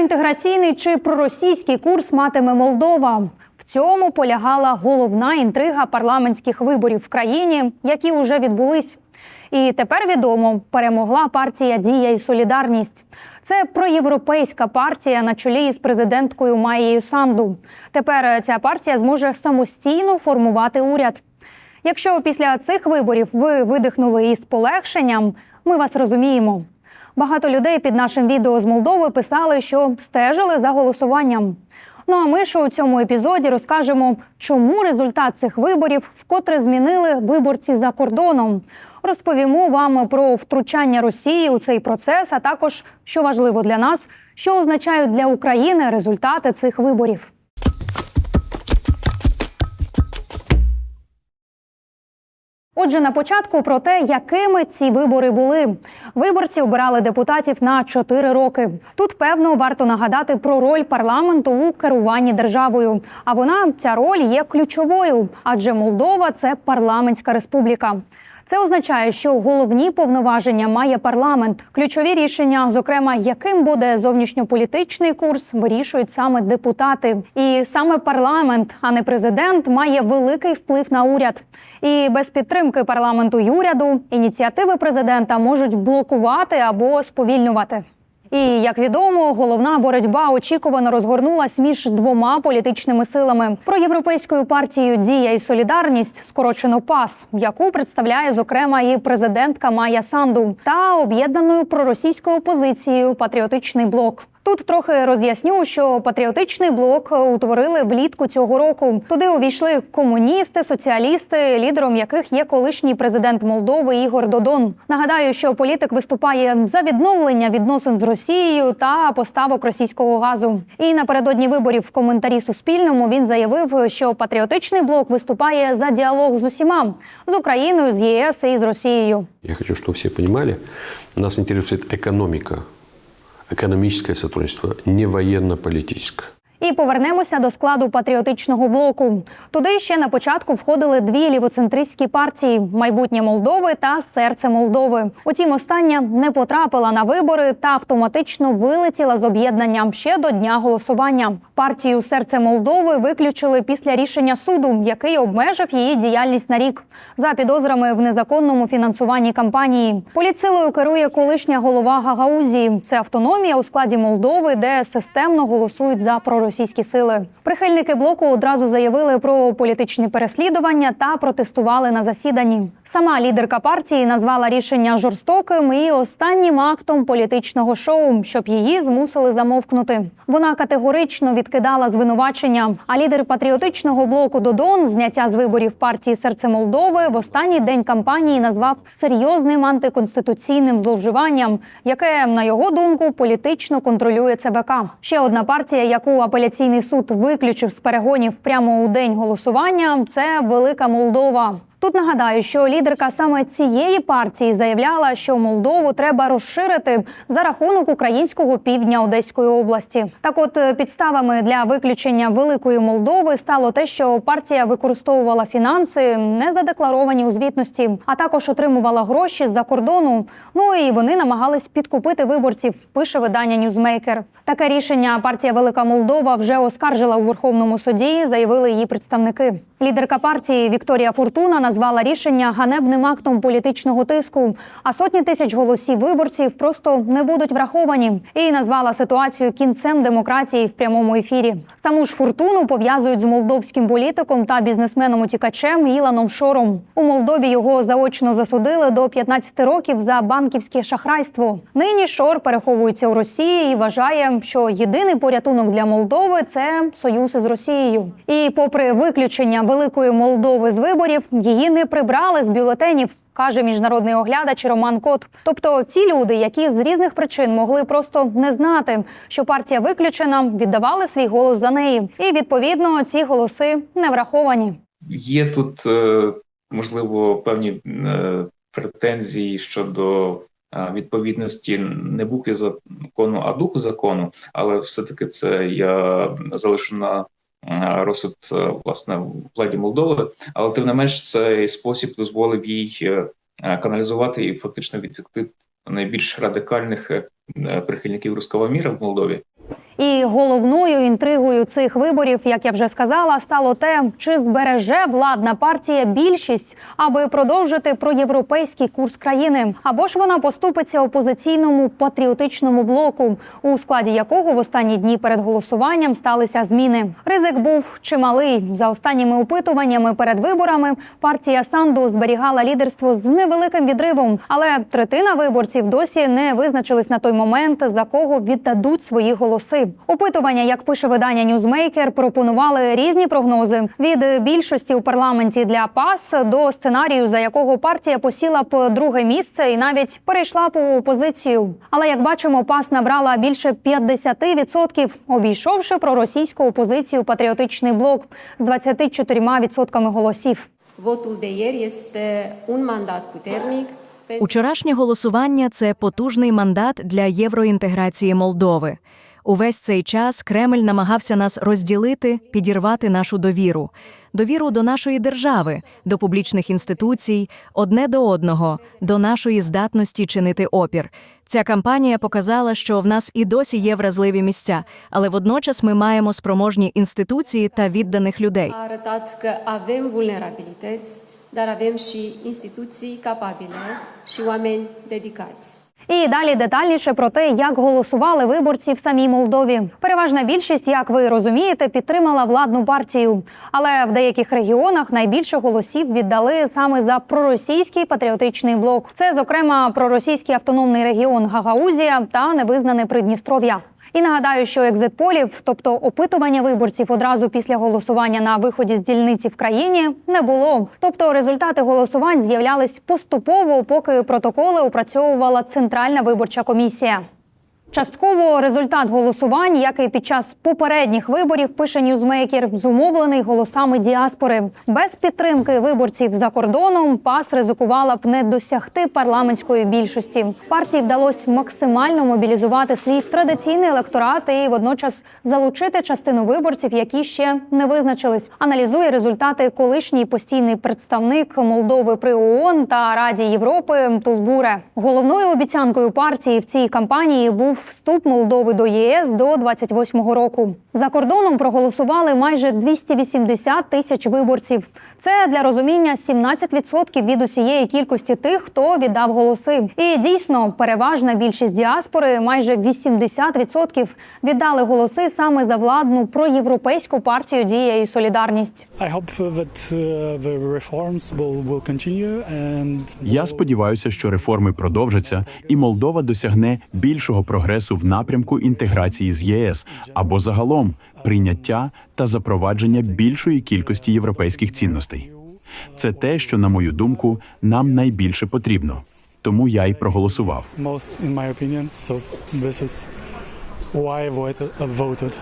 Євроінтеграційний чи проросійський курс матиме Молдова. В цьому полягала головна інтрига парламентських виборів в країні, які вже відбулись. І тепер відомо, перемогла партія Дія і Солідарність. Це проєвропейська партія на чолі з президенткою Маєю Санду. Тепер ця партія зможе самостійно формувати уряд. Якщо після цих виборів ви видихнули із полегшенням, ми вас розуміємо. Багато людей під нашим відео з Молдови писали, що стежили за голосуванням. Ну а ми ж у цьому епізоді розкажемо, чому результат цих виборів вкотре змінили виборці за кордоном. Розповімо вам про втручання Росії у цей процес, а також що важливо для нас, що означають для України результати цих виборів. Отже, на початку про те, якими ці вибори були. Виборці обирали депутатів на 4 роки. Тут певно варто нагадати про роль парламенту у керуванні державою. А вона ця роль є ключовою, адже Молдова це парламентська республіка. Це означає, що головні повноваження має парламент. Ключові рішення, зокрема, яким буде зовнішньополітичний курс, вирішують саме депутати. І саме парламент, а не президент, має великий вплив на уряд. І без підтримки парламенту й уряду ініціативи президента можуть блокувати або сповільнювати. І як відомо, головна боротьба очікувано розгорнулась між двома політичними силами проєвропейською партією Дія і Солідарність, скорочено ПАС, яку представляє зокрема і президентка Майя Санду, та об'єднаною проросійською опозицією Патріотичний блок. Тут трохи роз'ясню, що патріотичний блок утворили влітку цього року. Туди увійшли комуністи, соціалісти, лідером яких є колишній президент Молдови Ігор Додон. Нагадаю, що політик виступає за відновлення відносин з Росією та поставок російського газу. І напередодні виборів в коментарі Суспільному він заявив, що патріотичний блок виступає за діалог з усіма з Україною, з ЄС і з Росією. Я хочу, чтобы все понимали, нас интересует экономика, экономическое сотрудничество, не военно-политическое. І повернемося до складу патріотичного блоку. Туди ще на початку входили дві лівоцентристські партії майбутнє Молдови та серце Молдови. Утім, остання не потрапила на вибори та автоматично вилетіла з об'єднанням ще до дня голосування. Партію серце Молдови виключили після рішення суду, який обмежив її діяльність на рік за підозрами в незаконному фінансуванні кампанії. Політсилою керує колишня голова Гагаузії. Це автономія у складі Молдови, де системно голосують за проросійські сили. Прихильники блоку одразу заявили про політичні переслідування та протестували на засіданні. Сама лідерка партії назвала рішення жорстоким і останнім актом політичного шоу, щоб її змусили замовкнути. Вона категорично відкидала звинувачення. А лідер патріотичного блоку Додон зняття з виборів партії Серце Молдови в останній день кампанії назвав серйозним антиконституційним зловживанням, яке на його думку політично контролює ЦВК. Ще одна партія, яку апеляційний суд виключив з перегонів прямо у день голосування. Це Велика Молдова. Тут нагадаю, що лідерка саме цієї партії заявляла, що Молдову треба розширити за рахунок українського півдня Одеської області. Так, от е, підставами для виключення Великої Молдови стало те, що партія використовувала фінанси, не задекларовані у звітності, а також отримувала гроші з-за кордону. Ну і вони намагались підкупити виборців. Пише видання Ньюзмейкер. Таке рішення партія Велика Молдова вже оскаржила у Верховному суді. Заявили її представники. Лідерка партії Вікторія Фортуна назвала рішення ганебним актом політичного тиску. А сотні тисяч голосів виборців просто не будуть враховані. І назвала ситуацію кінцем демократії в прямому ефірі. Саму ж фортуну пов'язують з молдовським політиком та бізнесменом утікачем Іланом Шором. У Молдові його заочно засудили до 15 років за банківське шахрайство. Нині Шор переховується у Росії і вважає, що єдиний порятунок для Молдови це союз із Росією. І попри виключення Великої Молдови з виборів, її не прибрали з бюлетенів. Каже міжнародний оглядач Роман Кот. Тобто ті люди, які з різних причин могли просто не знати, що партія виключена, віддавали свій голос за неї, і відповідно ці голоси не враховані. Є тут, е, можливо, певні е, претензії щодо е, відповідності не букви закону, а духу закону, але все-таки це я залишу на розсуд е, власне владі Молдови. Але тим не менш, цей спосіб дозволив їй е, е, каналізувати і фактично відсекти найбільш радикальних е, е, прихильників руського міра в Молдові. І головною інтригою цих виборів, як я вже сказала, стало те, чи збереже владна партія більшість, аби продовжити проєвропейський курс країни, або ж вона поступиться опозиційному патріотичному блоку, у складі якого в останні дні перед голосуванням сталися зміни. Ризик був чималий. За останніми опитуваннями перед виборами партія Санду зберігала лідерство з невеликим відривом, але третина виборців досі не визначились на той момент, за кого віддадуть свої голоси. Опитування, як пише видання Ньюзмейкер, пропонували різні прогнози від більшості у парламенті для ПАС до сценарію, за якого партія посіла б друге місце і навіть перейшла б у опозицію. Але як бачимо, ПАС набрала більше 50%, обійшовши проросійську опозицію патріотичний блок з 24% голосів. Votul de ieri este un mandat puternic Учорашнє голосування це потужний мандат для євроінтеграції Молдови. Увесь цей час Кремль намагався нас розділити, підірвати нашу довіру, довіру до нашої держави, до публічних інституцій, одне до одного, до нашої здатності чинити опір. Ця кампанія показала, що в нас і досі є вразливі місця, але водночас ми маємо спроможні інституції та відданих людей. dar avem și instituții capabile și oameni. І далі детальніше про те, як голосували виборці в самій Молдові. Переважна більшість, як ви розумієте, підтримала владну партію. Але в деяких регіонах найбільше голосів віддали саме за проросійський патріотичний блок. Це, зокрема, проросійський автономний регіон Гагаузія та невизнане Придністров'я. І нагадаю, що екзит-полів, тобто опитування виборців одразу після голосування на виході з дільниці в країні, не було. Тобто результати голосувань з'являлись поступово, поки протоколи опрацьовувала центральна виборча комісія. Частково результат голосувань, як і під час попередніх виборів, пише Ньюзмейкер, зумовлений голосами діаспори. Без підтримки виборців за кордоном ПАС ризикувала б не досягти парламентської більшості. Партії вдалося максимально мобілізувати свій традиційний електорат і водночас залучити частину виборців, які ще не визначились. Аналізує результати колишній постійний представник Молдови при ООН та Раді Європи Тулбуре. Головною обіцянкою партії в цій кампанії був вступ Молдови до ЄС до 28-го року. За кордоном проголосували майже 280 тисяч виборців. Це для розуміння 17% від усієї кількості тих, хто віддав голоси. І дійсно переважна більшість діаспори, майже 80% віддали голоси саме за владну проєвропейську партію Дія і Солідарність. I hope that uh, the reforms will, will continue and Я сподіваюся, що реформи продовжаться, і Молдова досягне більшого прогресу в напрямку інтеграції з ЄС або загалом прийняття та запровадження більшої кількості європейських цінностей. Це те, що, на мою думку, нам найбільше потрібно. Тому я й проголосував. Why I voted. Uh, voted.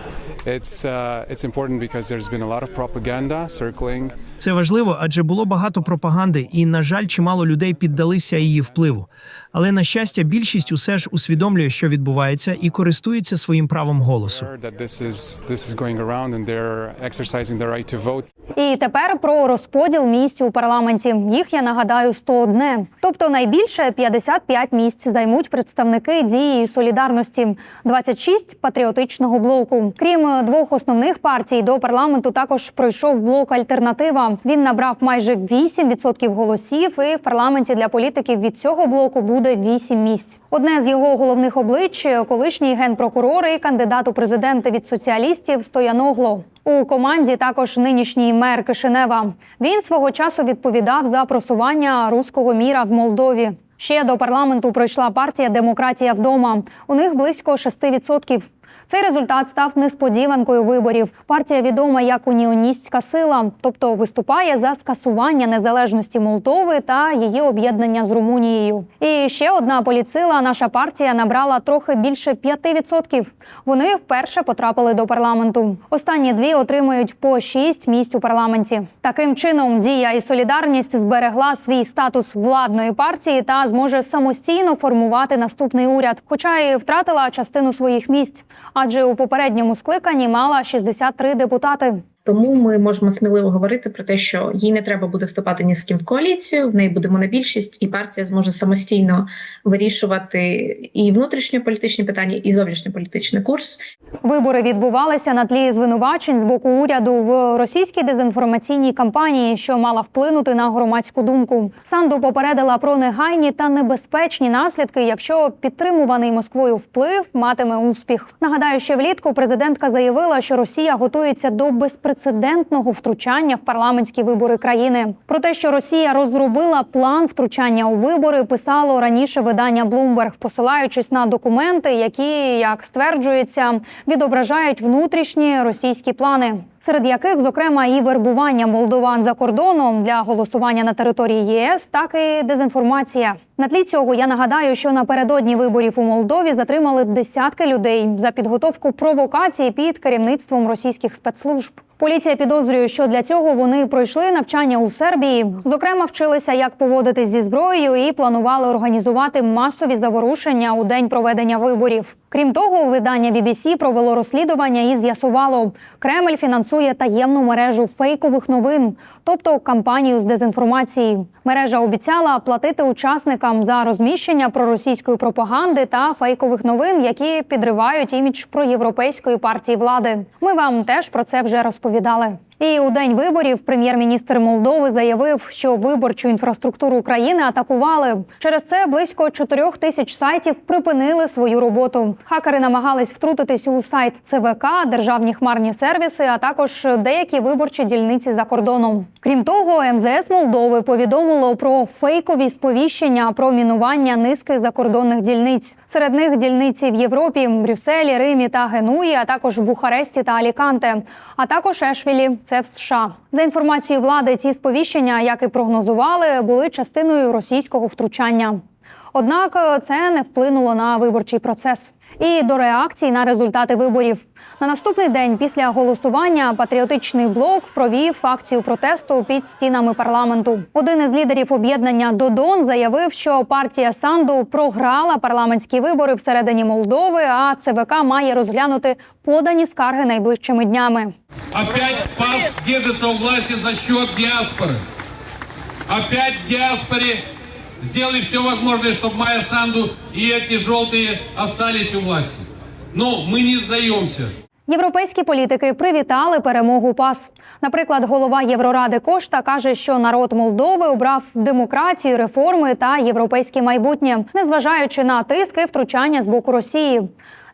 It's uh, it's important because there's been a lot of propaganda circling Це важливо, адже було багато пропаганди, і, на жаль, чимало людей піддалися її впливу. Але на щастя, більшість усе ж усвідомлює, що відбувається, і користується своїм правом голосу. that this is this is going around and they're exercising their right to vote. І тепер про розподіл місць у парламенті. Їх я нагадаю 101. Тобто найбільше 55 місць займуть представники дії і солідарності, 26 – патріотичного блоку. Крім двох основних партій, до парламенту також пройшов блок Альтернатива. Він набрав майже 8% голосів. І в парламенті для політиків від цього блоку буде 8 місць. Одне з його головних облич колишній генпрокурор і кандидат у президенти від соціалістів Стояногло. У команді також нинішній мер Кишинева. Він свого часу відповідав за просування руського міра в Молдові. Ще до парламенту пройшла партія Демократія вдома. У них близько 6%. Цей результат став несподіванкою виборів. Партія відома як уніоністська сила, тобто виступає за скасування незалежності Молдови та її об'єднання з Румунією. І ще одна політсила, наша партія набрала трохи більше 5%. Вони вперше потрапили до парламенту. Останні дві отримають по 6 місць у парламенті. Таким чином, дія і солідарність зберегла свій статус владної партії та зможе самостійно формувати наступний уряд, хоча і втратила частину своїх місць. Адже у попередньому скликанні мала 63 депутати. Тому ми можемо сміливо говорити про те, що їй не треба буде вступати ні з ким в коаліцію, в неї буде монобільшість, і партія зможе самостійно вирішувати і внутрішньополітичні питання, і зовнішньополітичний курс. Вибори відбувалися на тлі звинувачень з боку уряду в російській дезінформаційній кампанії, що мала вплинути на громадську думку. Санду попередила про негайні та небезпечні наслідки, якщо підтримуваний Москвою вплив матиме успіх. Нагадаю, що влітку президентка заявила, що Росія готується до безпрецедентного втручання в парламентські вибори країни. Про те, що Росія розробила план втручання у вибори, писало раніше видання Bloomberg, посилаючись на документи, які, як стверджується, відображають внутрішні російські плани. Серед яких, зокрема, і вербування молдован за кордоном для голосування на території ЄС, так і дезінформація. На тлі цього я нагадаю, що напередодні виборів у Молдові затримали десятки людей за підготовку провокації під керівництвом російських спецслужб. Поліція підозрює, що для цього вони пройшли навчання у Сербії. Зокрема, вчилися, як поводитись зі зброєю, і планували організувати масові заворушення у день проведення виборів. Крім того, видання BBC провело розслідування і з'ясувало, Кремль фінансує таємну мережу фейкових новин, тобто кампанію з дезінформації. Мережа обіцяла платити учасникам за розміщення проросійської пропаганди та фейкових новин, які підривають імідж проєвропейської партії влади. Ми вам теж про це вже розповідали. І у день виборів прем'єр-міністр Молдови заявив, що виборчу інфраструктуру країни атакували. Через це близько 4 тисяч сайтів припинили свою роботу. Хакери намагались втрутитись у сайт ЦВК, державні хмарні сервіси, а також деякі виборчі дільниці за кордоном. Крім того, МЗС Молдови повідомило про фейкові сповіщення про мінування низки закордонних дільниць. Серед них дільниці в Європі, Брюсселі, Римі та Генуї, а також Бухаресті та Аліканте, а також Ешвілі. Це в США. За інформацією влади, ці сповіщення, як і прогнозували, були частиною російського втручання. Однак е, це не вплинуло на виборчий процес. І до реакцій на результати виборів на наступний день після голосування патріотичний блок провів акцію протесту під стінами парламенту. Один із лідерів об'єднання Додон заявив, що партія Санду програла парламентські вибори всередині Молдови. А ЦВК має розглянути подані скарги найближчими днями. Опять ФАС держится у власти за счет диаспоры. Опять диаспоре сделали все возможное, чтобы Майя Санду и эти желтые остались у власти. Но мы не сдаемся. Європейські політики привітали перемогу ПАС. Наприклад, голова Євроради Кошта каже, що народ Молдови обрав демократію, реформи та європейське майбутнє, незважаючи на тиск і втручання з боку Росії.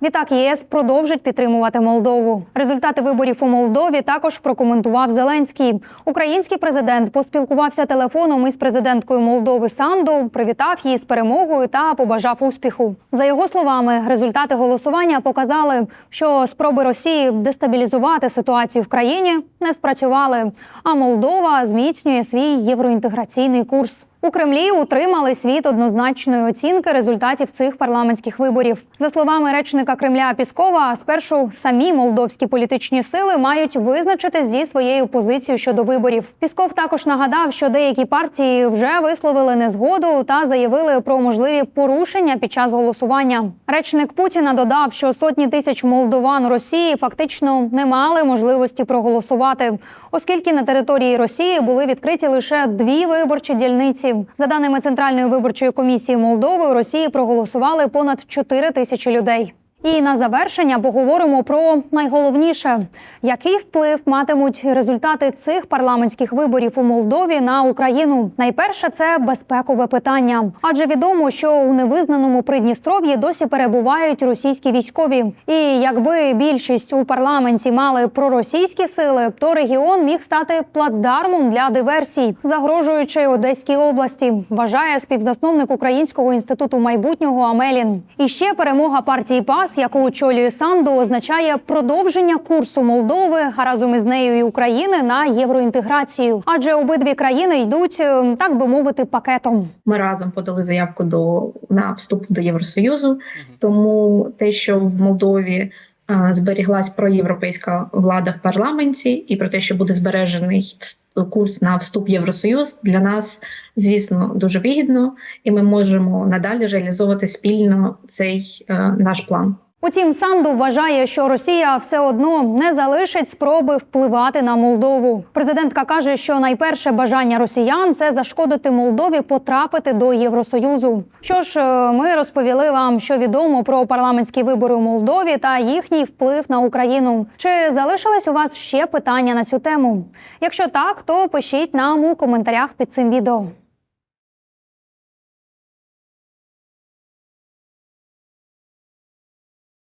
Відтак ЄС продовжить підтримувати Молдову. Результати виборів у Молдові також прокоментував Зеленський. Український президент поспілкувався телефоном із президенткою Молдови Санду, привітав її з перемогою та побажав успіху. За його словами, результати голосування показали, що спроби Росії дестабілізувати ситуацію в країні не спрацювали. А Молдова зміцнює свій євроінтеграційний курс. У Кремлі утримались від однозначної оцінки результатів цих парламентських виборів. За словами речника Кремля Піскова, спершу самі молдовські політичні сили мають визначитись зі своєю позицією щодо виборів. Пісков також нагадав, що деякі партії вже висловили незгоду та заявили про можливі порушення під час голосування. Речник Путіна додав, що сотні тисяч молдован Росії фактично не мали можливості проголосувати, оскільки на території Росії були відкриті лише дві виборчі дільниці. За даними Центральної виборчої комісії Молдови, у Росії проголосували понад 4 тисячі людей. І на завершення поговоримо про найголовніше, який вплив матимуть результати цих парламентських виборів у Молдові на Україну. Найперше це безпекове питання, адже відомо, що у невизнаному Придністров'ї досі перебувають російські військові. І якби більшість у парламенті мали проросійські сили, то регіон міг стати плацдармом для диверсій, загрожуючи Одеській області. Вважає співзасновник Українського інституту майбутнього Амелін. І ще перемога партії ПАС, яку очолює Санду, означає продовження курсу Молдови, а разом із нею і України на євроінтеграцію. Адже обидві країни йдуть, е, так би мовити, пакетом. Ми разом подали заявку до на вступ до Євросоюзу. Тому те, що в Молдові е, зберіглась проєвропейська влада в парламенті, і про те, що буде збережений курс на вступ в Євросоюз, для нас, звісно, дуже вигідно, і ми можемо надалі реалізовувати спільно цей е, наш план. Утім, Санду вважає, що Росія все одно не залишить спроби впливати на Молдову. Президентка каже, що найперше бажання росіян це зашкодити Молдові потрапити до Євросоюзу. Що ж, е, ми розповіли вам, що відомо про парламентські вибори у Молдові та їхній вплив на Україну. Чи залишились у вас ще питання на цю тему? Якщо так, то пишіть нам у коментарях під цим відео.